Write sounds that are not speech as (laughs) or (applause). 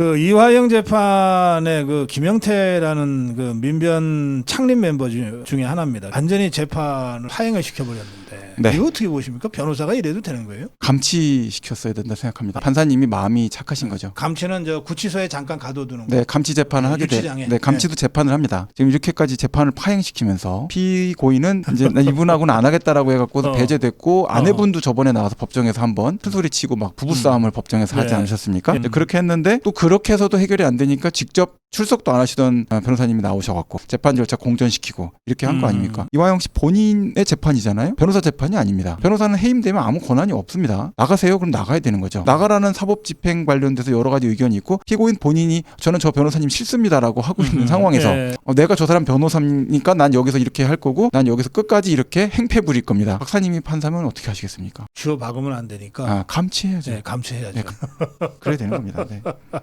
그 이화영 재판의 그 김영태라는 그 민변 창립 멤버 중- 중에 하나입니다. 완전히 재판을 하행을 시켜버렸는데 네. 이거 어떻게 보십니까? 변호사가 이래도 되는 거예요? 감치시켰어야 된다 생각합니다. 판사님이 마음이 착하신 거죠. 감치는 저 구치소에 잠깐 가둬두는 거. 네, 감치 재판을 하게 돼. 유치장에. 네, 감치도 재판을 합니다. 지금 이렇게까지 재판을 파행시키면서 피고인은 이제 (laughs) 나 이분하고는 안 하겠다라고 해갖고 어. 배제됐고 아내분도 저번에 나와서 법정에서 한번 큰소리 치고 막 부부싸움을 법정에서 하지 네. 않으셨습니까? 음. 이제 그렇게 했는데 또 그렇게 해서도 해결이 안 되니까 직접 출석도 안 하시던 어, 변호사님이 나오셔갖고 재판 절차 공전시키고 이렇게 한거 음. 아닙니까? 이화영 씨 본인의 재판이잖아요. 변호사 재판이 아닙니다. 변호사는 해임되면 아무 권한이 없습니다. 나가세요. 그럼 나가야 되는 거죠. 나가라는 사법 집행 관련돼서 여러 가지 의견이 있고 피고인 본인이 저는 저 변호사님 싫습니다라고 하고 있는 음. 상황에서 예. 어, 내가 저 사람 변호사니까 난 여기서 이렇게 할 거고 난 여기서 끝까지 이렇게 행패 부릴 겁니다. 박사님이 판사면 어떻게 하시겠습니까? 주워 박으면 안 되니까 아 감치해야죠. 네, 감치해야죠. 네, 그래야 되는 겁니다. 네.